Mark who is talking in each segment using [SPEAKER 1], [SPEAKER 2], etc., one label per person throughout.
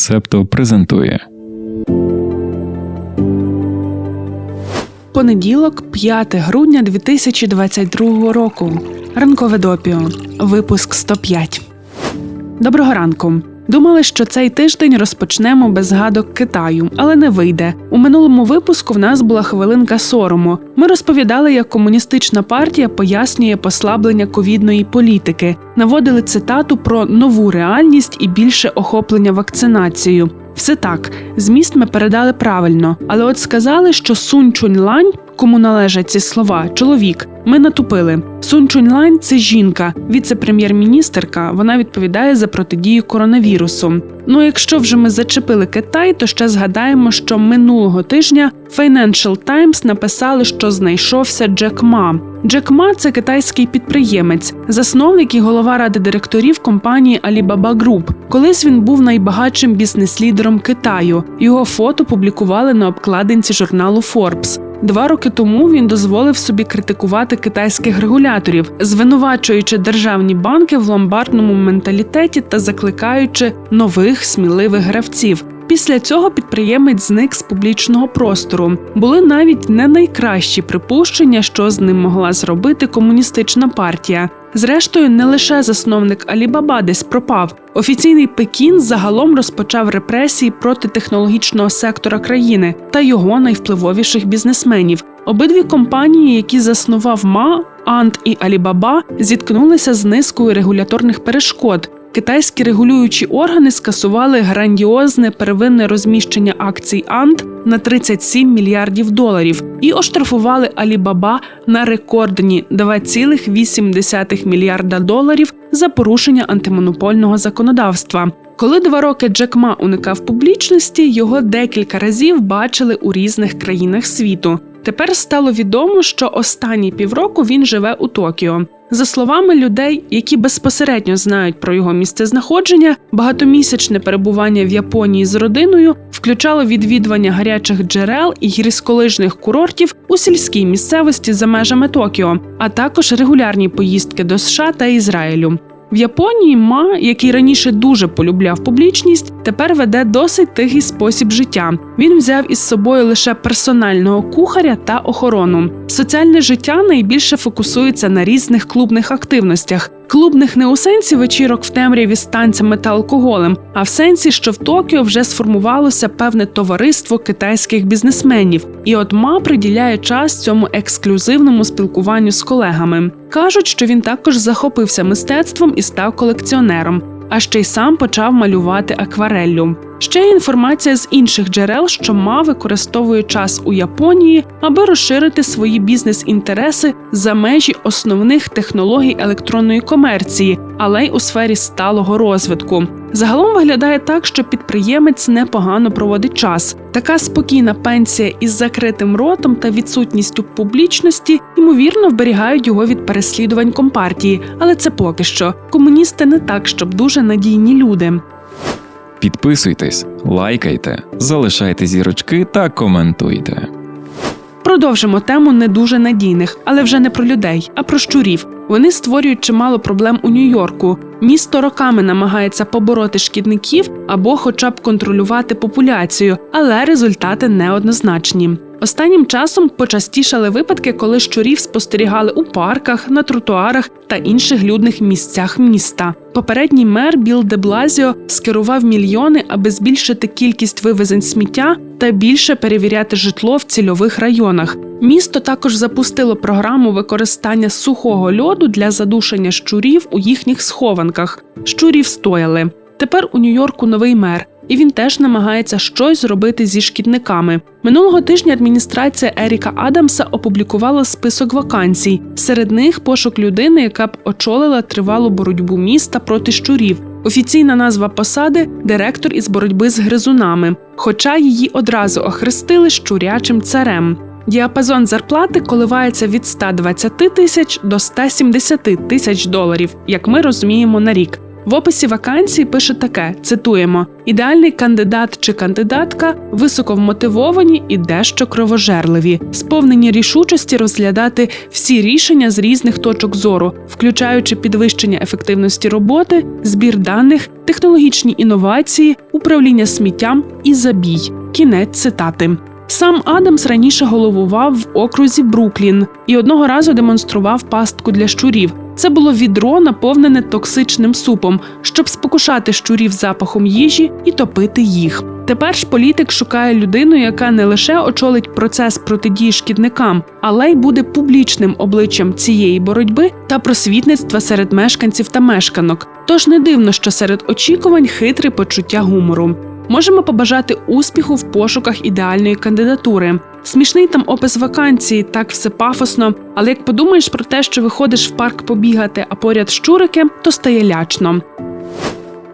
[SPEAKER 1] Септо презентує
[SPEAKER 2] Понеділок, 5 грудня 2022 року. Ранкове допіо. Випуск 105. Доброго ранку. Думали, що цей тиждень розпочнемо без згадок Китаю, але не вийде. У минулому випуску в нас була хвилинка сорому. Ми розповідали, як комуністична партія пояснює послаблення ковідної політики, наводили цитату про нову реальність і більше охоплення вакцинацією. Все так, зміст ми передали правильно, але от сказали, що Сун Чунь-лань, кому належать ці слова, чоловік. Ми натупили. Сун Чунь-лань – це жінка, віце-прем'єр-міністерка. Вона відповідає за протидію коронавірусу. Ну, якщо вже ми зачепили Китай, то ще згадаємо, що минулого тижня Financial Times написали, що знайшовся Джек Ма. Джек Ма – це китайський підприємець, засновник і голова ради директорів компанії Alibaba Group. Колись він був найбагатшим бізнес-лідером Китаю. Його фото публікували на обкладинці журналу Forbes. Два роки тому він дозволив собі критикувати китайських регуляторів, звинувачуючи державні банки в ломбардному менталітеті та закликаючи нових сміливих гравців. Після цього підприємець зник з публічного простору. Були навіть не найкращі припущення, що з ним могла зробити комуністична партія. Зрештою, не лише засновник Алібаба десь пропав. Офіційний Пекін загалом розпочав репресії проти технологічного сектора країни та його найвпливовіших бізнесменів. Обидві компанії, які заснував ма, Ант і Алібаба, зіткнулися з низкою регуляторних перешкод. Китайські регулюючі органи скасували грандіозне первинне розміщення акцій Ант на 37 мільярдів доларів і оштрафували Алібаба на рекордні 2,8 мільярда доларів за порушення антимонопольного законодавства. Коли два роки Джек Ма уникав публічності, його декілька разів бачили у різних країнах світу. Тепер стало відомо, що останні півроку він живе у Токіо. За словами людей, які безпосередньо знають про його місцезнаходження, багатомісячне перебування в Японії з родиною включало відвідування гарячих джерел і гірськолижних курортів у сільській місцевості за межами Токіо, а також регулярні поїздки до США та Ізраїлю. В Японії ма, який раніше дуже полюбляв публічність, тепер веде досить тихий спосіб життя. Він взяв із собою лише персонального кухаря та охорону. Соціальне життя найбільше фокусується на різних клубних активностях. Клубних не у сенсі вечірок в темряві з танцями та алкоголем, а в сенсі, що в Токіо вже сформувалося певне товариство китайських бізнесменів, і от ма приділяє час цьому ексклюзивному спілкуванню з колегами. кажуть, що він також захопився мистецтвом і став колекціонером. А ще й сам почав малювати аквареллю. Ще інформація з інших джерел, що ма використовує час у Японії, аби розширити свої бізнес-інтереси за межі основних технологій електронної комерції, але й у сфері сталого розвитку. Загалом виглядає так, що підприємець непогано проводить час. Така спокійна пенсія із закритим ротом та відсутністю публічності ймовірно вберігають його від переслідувань компартії, але це поки що. Комуністи не так, щоб дуже надійні люди.
[SPEAKER 1] Підписуйтесь, лайкайте, залишайте зірочки та коментуйте.
[SPEAKER 2] Продовжимо тему не дуже надійних, але вже не про людей, а про щурів. Вони створюють чимало проблем у Нью-Йорку. Місто роками намагається побороти шкідників або, хоча б контролювати популяцію, але результати неоднозначні. Останнім часом почастішали випадки, коли щурів спостерігали у парках, на тротуарах та інших людних місцях міста. Попередній мер Біл де Блазіо скерував мільйони, аби збільшити кількість вивезень сміття та більше перевіряти житло в цільових районах. Місто також запустило програму використання сухого льоду для задушення щурів у їхніх схованках. Щурів стояли. Тепер у Нью-Йорку новий мер. І він теж намагається щось зробити зі шкідниками. Минулого тижня адміністрація Еріка Адамса опублікувала список вакансій. Серед них пошук людини, яка б очолила тривалу боротьбу міста проти щурів. Офіційна назва посади директор із боротьби з гризунами, хоча її одразу охрестили щурячим царем. Діапазон зарплати коливається від 120 тисяч до 170 тисяч доларів, як ми розуміємо на рік. В описі вакансії пише таке: цитуємо: ідеальний кандидат чи кандидатка високо вмотивовані і дещо кровожерливі, сповнені рішучості розглядати всі рішення з різних точок зору, включаючи підвищення ефективності роботи, збір даних, технологічні інновації, управління сміттям і забій. Кінець цитати. Сам Адамс раніше головував в окрузі Бруклін і одного разу демонстрував пастку для щурів. Це було відро, наповнене токсичним супом, щоб спокушати щурів запахом їжі і топити їх. Тепер ж політик шукає людину, яка не лише очолить процес протидії шкідникам, але й буде публічним обличчям цієї боротьби та просвітництва серед мешканців та мешканок. Тож не дивно, що серед очікувань хитре почуття гумору. Можемо побажати успіху в пошуках ідеальної кандидатури. Смішний там опис вакансії, так все пафосно. Але як подумаєш про те, що виходиш в парк побігати, а поряд щурики, то стає лячно.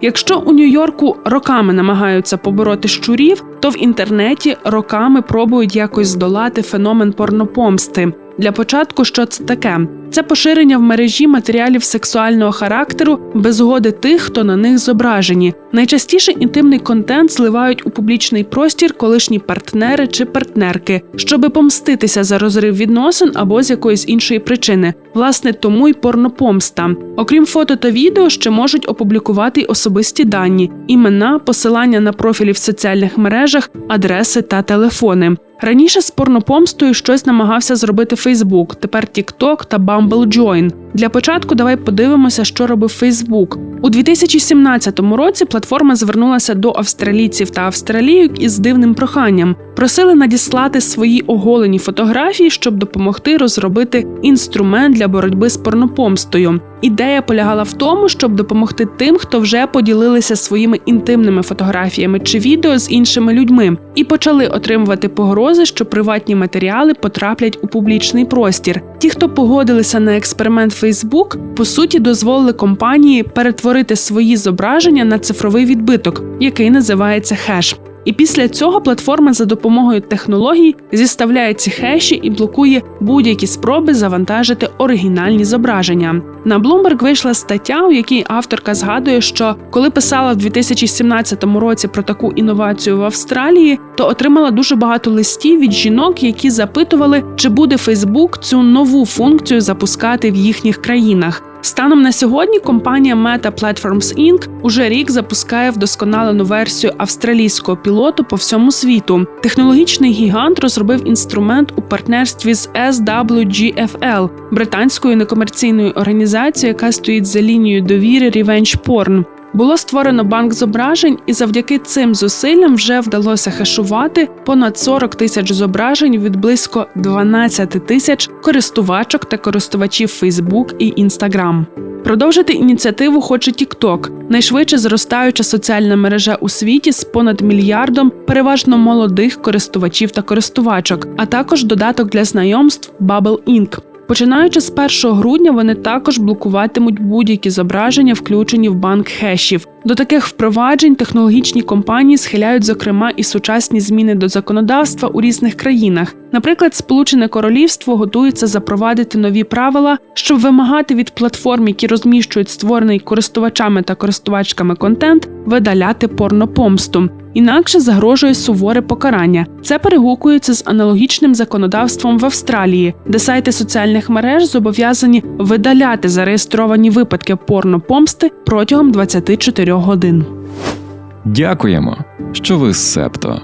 [SPEAKER 2] Якщо у Нью-Йорку роками намагаються побороти щурів, то в інтернеті роками пробують якось здолати феномен порнопомсти. Для початку, що це таке? Це поширення в мережі матеріалів сексуального характеру без згоди тих, хто на них зображені. Найчастіше інтимний контент зливають у публічний простір колишні партнери чи партнерки, щоби помститися за розрив відносин або з якоїсь іншої причини. Власне, тому й порнопомста. Окрім фото та відео, ще можуть опублікувати й особисті дані, імена, посилання на профілі в соціальних мережах, адреси та телефони. Раніше з порнопомстою щось намагався зробити Фейсбук, тепер TikTok та Bumble Join. Для початку давай подивимося, що робив Фейсбук. У 2017 році платформа звернулася до австралійців та австралійок із дивним проханням. Просили надіслати свої оголені фотографії, щоб допомогти розробити інструмент для боротьби з порнопомстою. Ідея полягала в тому, щоб допомогти тим, хто вже поділилися своїми інтимними фотографіями чи відео з іншими людьми, і почали отримувати погрози, що приватні матеріали потраплять у публічний простір. Ті, хто погодилися на експеримент Facebook, по суті дозволили компанії перетворити свої зображення на цифровий відбиток, який називається хеш. І після цього платформа за допомогою технологій зіставляє ці хеші і блокує будь-які спроби завантажити оригінальні зображення. На Bloomberg вийшла стаття, у якій авторка згадує, що коли писала в 2017 році про таку інновацію в Австралії, то отримала дуже багато листів від жінок, які запитували, чи буде Facebook цю нову функцію запускати в їхніх країнах. Станом на сьогодні компанія Meta Platforms Inc. уже рік запускає вдосконалену версію австралійського пілоту по всьому світу. Технологічний гігант розробив інструмент у партнерстві з SWGFL, британською некомерційною організацією, яка стоїть за лінією довіри Revenge Porn. Було створено банк зображень, і завдяки цим зусиллям вже вдалося хешувати понад 40 тисяч зображень від близько 12 тисяч користувачок та користувачів Facebook і Instagram. Продовжити ініціативу хоче TikTok, найшвидше зростаюча соціальна мережа у світі з понад мільярдом переважно молодих користувачів та користувачок, а також додаток для знайомств Bubble Inc. Починаючи з 1 грудня, вони також блокуватимуть будь-які зображення, включені в банк хешів. До таких впроваджень технологічні компанії схиляють, зокрема, і сучасні зміни до законодавства у різних країнах. Наприклад, Сполучене Королівство готується запровадити нові правила, щоб вимагати від платформ, які розміщують створений користувачами та користувачками контент, видаляти порнопомсту. Інакше загрожує суворе покарання. Це перегукується з аналогічним законодавством в Австралії, де сайти соціальних мереж зобов'язані видаляти зареєстровані випадки порнопомсти протягом 24 годин.
[SPEAKER 1] Дякуємо, що ви з Септо.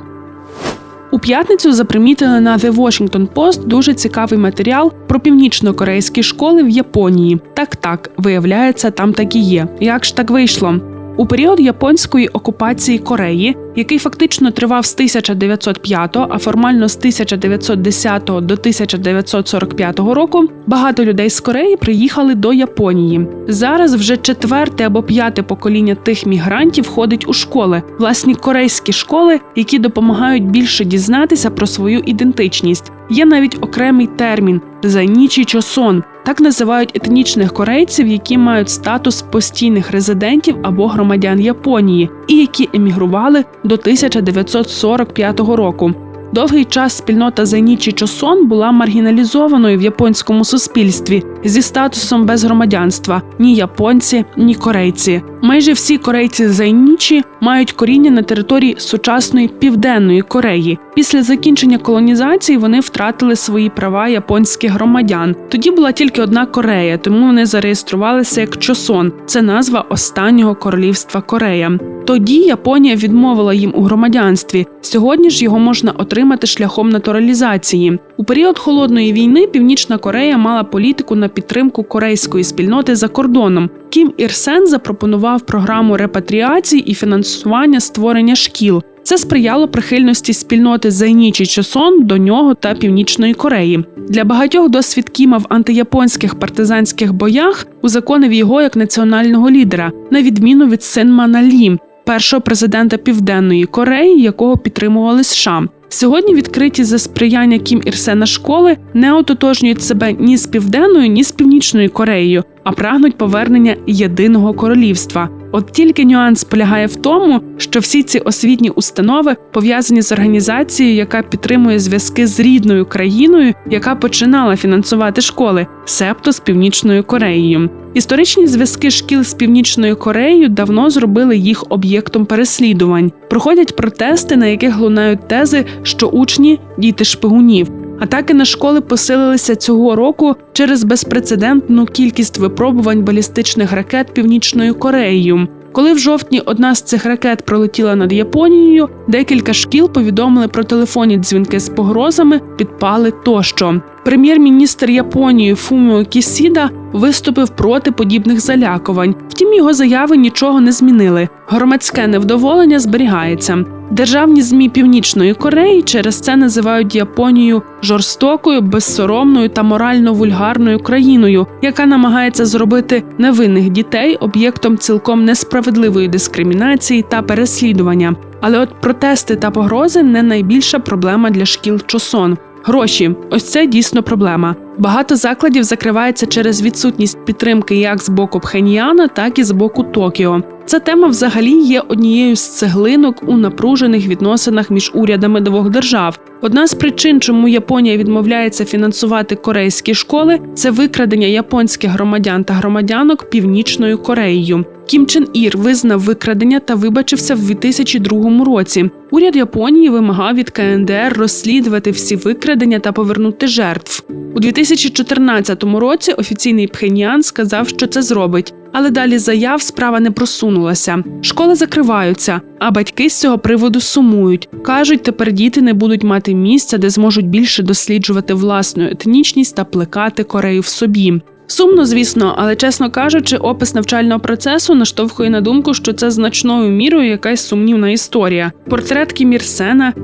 [SPEAKER 2] У п'ятницю запримітили на The Washington Post дуже цікавий матеріал про північно-корейські школи в Японії. Так, так, виявляється, там так і є. Як ж так вийшло? У період японської окупації Кореї, який фактично тривав з 1905, а формально з 1910 до 1945 року, багато людей з Кореї приїхали до Японії. Зараз вже четверте або п'яте покоління тих мігрантів ходить у школи, власні корейські школи, які допомагають більше дізнатися про свою ідентичність. Є навіть окремий термін зайнічий чосон. Так називають етнічних корейців, які мають статус постійних резидентів або громадян Японії, і які емігрували до 1945 року. Довгий час спільнота Зайнічі Чосон була маргіналізованою в японському суспільстві зі статусом без громадянства ні японці, ні корейці. Майже всі корейці Зайнічі мають коріння на території сучасної південної Кореї. Після закінчення колонізації вони втратили свої права японських громадян. Тоді була тільки одна Корея, тому вони зареєструвалися як Чосон. Це назва останнього королівства Корея. Тоді Японія відмовила їм у громадянстві. Сьогодні ж його можна отримати шляхом натуралізації. У період холодної війни Північна Корея мала політику на підтримку корейської спільноти за кордоном. Кім Ір Сен запропонував програму репатріації і фінансування створення шкіл. Це сприяло прихильності спільноти Зайнічі Чосон до нього та Північної Кореї. Для багатьох досвід Кіма в антияпонських партизанських боях узаконив його як національного лідера, на відміну від Синмана Лі, першого президента Південної Кореї, якого підтримували США. Сьогодні відкриті за сприяння Кім Ірсена школи не ототожнюють себе ні з південною, ні з північною Кореєю, а прагнуть повернення єдиного королівства. От тільки нюанс полягає в тому, що всі ці освітні установи пов'язані з організацією, яка підтримує зв'язки з рідною країною, яка починала фінансувати школи, себто з північною Кореєю. Історичні зв'язки шкіл з північною Кореєю давно зробили їх об'єктом переслідувань. Проходять протести, на яких лунають тези, що учні діти шпигунів. Атаки на школи посилилися цього року через безпрецедентну кількість випробувань балістичних ракет Північною Кореєю. Коли в жовтні одна з цих ракет пролетіла над Японією, декілька шкіл повідомили про телефонні дзвінки з погрозами, підпали тощо. Прем'єр-міністр Японії Фуміо Кісіда виступив проти подібних залякувань. Втім, його заяви нічого не змінили. Громадське невдоволення зберігається. Державні змі Північної Кореї через це називають Японію жорстокою, безсоромною та морально вульгарною країною, яка намагається зробити невинних дітей об'єктом цілком несправедливої дискримінації та переслідування. Але от протести та погрози не найбільша проблема для шкіл Чосон. Гроші ось це дійсно проблема. Багато закладів закривається через відсутність підтримки як з боку Пхеньяна, так і з боку Токіо. Ця тема взагалі є однією з цеглинок у напружених відносинах між урядами двох держав. Одна з причин, чому Японія відмовляється фінансувати корейські школи, це викрадення японських громадян та громадянок Північною Кореєю. Кім Чен Ір визнав викрадення та вибачився в 2002 році. Уряд Японії вимагав від КНДР розслідувати всі викрадення та повернути жертв. У 2014 році офіційний Пхеньян сказав, що це зробить. Але далі заяв справа не просунулася. Школи закриваються, а батьки з цього приводу сумують. кажуть, тепер діти не будуть мати місця, де зможуть більше досліджувати власну етнічність та плекати Корею в собі. Сумно, звісно, але чесно кажучи, опис навчального процесу наштовхує на думку, що це значною мірою якась сумнівна історія. Портрет Кім Ір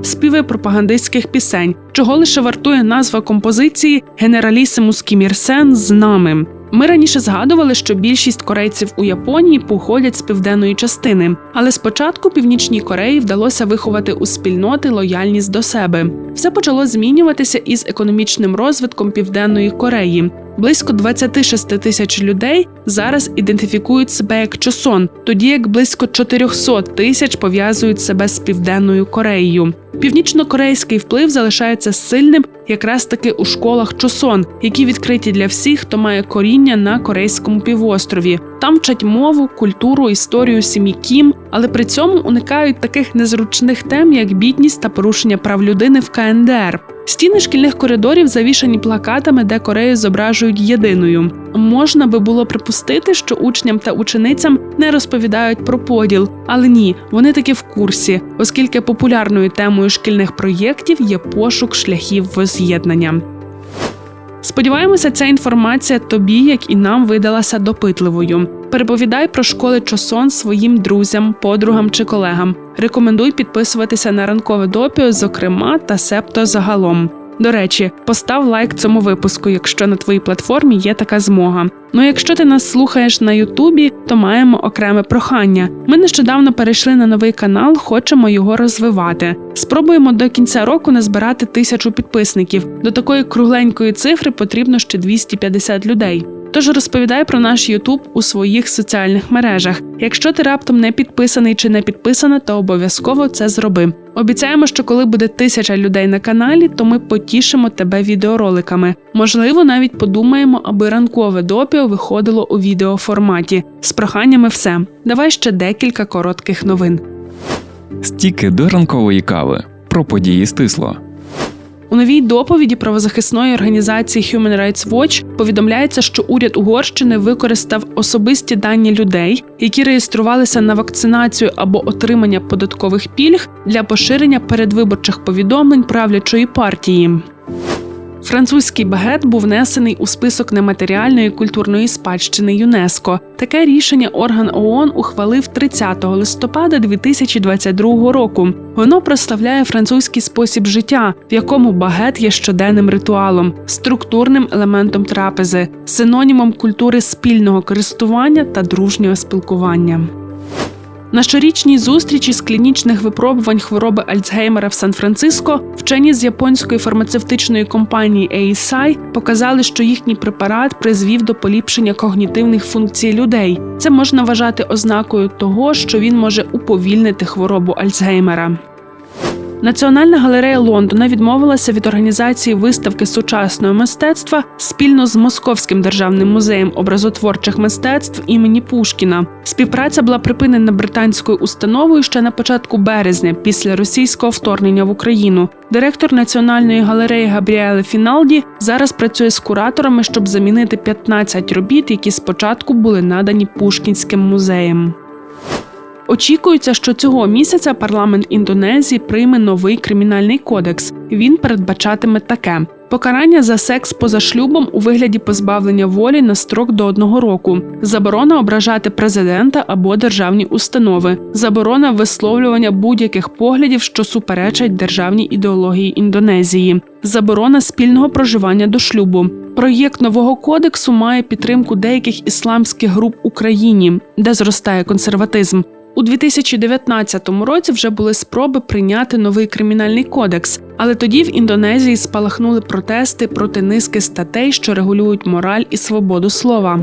[SPEAKER 2] співи пропагандистських пісень, чого лише вартує назва композиції Генералісимус Кім Ір Сен з нами. Ми раніше згадували, що більшість корейців у Японії походять з південної частини, але спочатку північній Кореї вдалося виховати у спільноти лояльність до себе. Все почало змінюватися із економічним розвитком південної Кореї. Близько 26 тисяч людей зараз ідентифікують себе як чосон, тоді як близько 400 тисяч пов'язують себе з південною Кореєю. Північно-корейський вплив залишається сильним якраз таки у школах Чосон, які відкриті для всіх, хто має коріння на корейському півострові. Там вчать мову, культуру, історію сім'ї Кім, але при цьому уникають таких незручних тем, як бідність та порушення прав людини в КНДР. Стіни шкільних коридорів завішані плакатами, де Корею зображують єдиною. Можна би було припустити, що учням та ученицям не розповідають про поділ, але ні, вони таки в курсі, оскільки популярною темою шкільних проєктів є пошук шляхів воз'єднання. Сподіваємося, ця інформація тобі, як і нам, видалася допитливою. Переповідай про школи Чосон своїм друзям, подругам чи колегам. Рекомендуй підписуватися на ранкове допіо, зокрема та септо загалом. До речі, постав лайк цьому випуску, якщо на твоїй платформі є така змога. Ну, якщо ти нас слухаєш на Ютубі, то маємо окреме прохання. Ми нещодавно перейшли на новий канал, хочемо його розвивати. Спробуємо до кінця року назбирати тисячу підписників. До такої кругленької цифри потрібно ще 250 людей. Тож розповідай про наш Ютуб у своїх соціальних мережах. Якщо ти раптом не підписаний чи не підписана, то обов'язково це зроби. Обіцяємо, що коли буде тисяча людей на каналі, то ми потішимо тебе відеороликами. Можливо, навіть подумаємо, аби ранкове допіо виходило у відеоформаті. З проханнями все. Давай ще декілька коротких новин.
[SPEAKER 1] Стіки до ранкової кави про події стисло.
[SPEAKER 2] У новій доповіді правозахисної організації Human Rights Watch повідомляється, що уряд Угорщини використав особисті дані людей, які реєструвалися на вакцинацію або отримання податкових пільг для поширення передвиборчих повідомлень правлячої партії. Французький багет був внесений у список нематеріальної культурної спадщини ЮНЕСКО. Таке рішення орган ООН ухвалив 30 листопада 2022 року. Воно прославляє французький спосіб життя, в якому багет є щоденним ритуалом, структурним елементом трапези, синонімом культури спільного користування та дружнього спілкування. На щорічній зустрічі з клінічних випробувань хвороби Альцгеймера в Сан-Франциско вчені з японської фармацевтичної компанії ASI показали, що їхній препарат призвів до поліпшення когнітивних функцій людей. Це можна вважати ознакою того, що він може уповільнити хворобу Альцгеймера. Національна галерея Лондона відмовилася від організації виставки сучасного мистецтва спільно з Московським державним музеєм образотворчих мистецтв імені Пушкіна. Співпраця була припинена британською установою ще на початку березня, після російського вторгнення в Україну. Директор національної галереї Габріеле Фіналді зараз працює з кураторами, щоб замінити 15 робіт, які спочатку були надані Пушкінським музеєм. Очікується, що цього місяця парламент Індонезії прийме новий кримінальний кодекс. Він передбачатиме таке: покарання за секс поза шлюбом у вигляді позбавлення волі на строк до одного року, заборона ображати президента або державні установи, заборона висловлювання будь-яких поглядів, що суперечать державній ідеології Індонезії, заборона спільного проживання до шлюбу. Проєкт нового кодексу має підтримку деяких ісламських груп Україні, де зростає консерватизм. У 2019 році вже були спроби прийняти новий кримінальний кодекс, але тоді в Індонезії спалахнули протести проти низки статей, що регулюють мораль і свободу слова.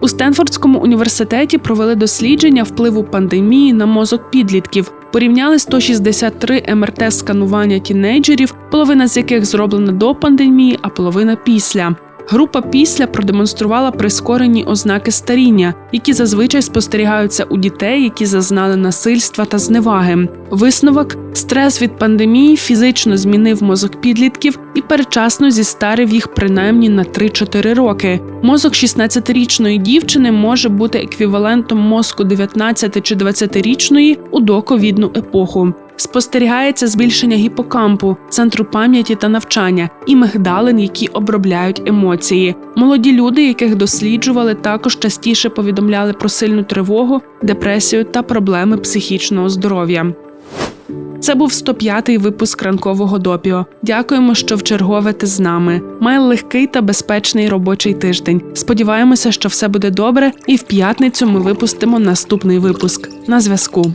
[SPEAKER 2] У Стенфордському університеті провели дослідження впливу пандемії на мозок підлітків. Порівняли 163 МРТ-сканування тінейджерів, половина з яких зроблена до пандемії, а половина після. Група після продемонструвала прискорені ознаки старіння, які зазвичай спостерігаються у дітей, які зазнали насильства та зневаги. Висновок стрес від пандемії фізично змінив мозок підлітків і передчасно зістарив їх принаймні на 3-4 роки. Мозок 16-річної дівчини може бути еквівалентом мозку 19 чи 20-річної у доковідну епоху. Спостерігається збільшення гіпокампу, центру пам'яті та навчання і мигдалин, які обробляють емоції. Молоді люди, яких досліджували, також частіше повідомляли про сильну тривогу, депресію та проблеми психічного здоров'я. Це був 105-й випуск ранкового допіо. Дякуємо, що вчергове ти з нами. Май легкий та безпечний робочий тиждень. Сподіваємося, що все буде добре, і в п'ятницю ми випустимо наступний випуск. На зв'язку.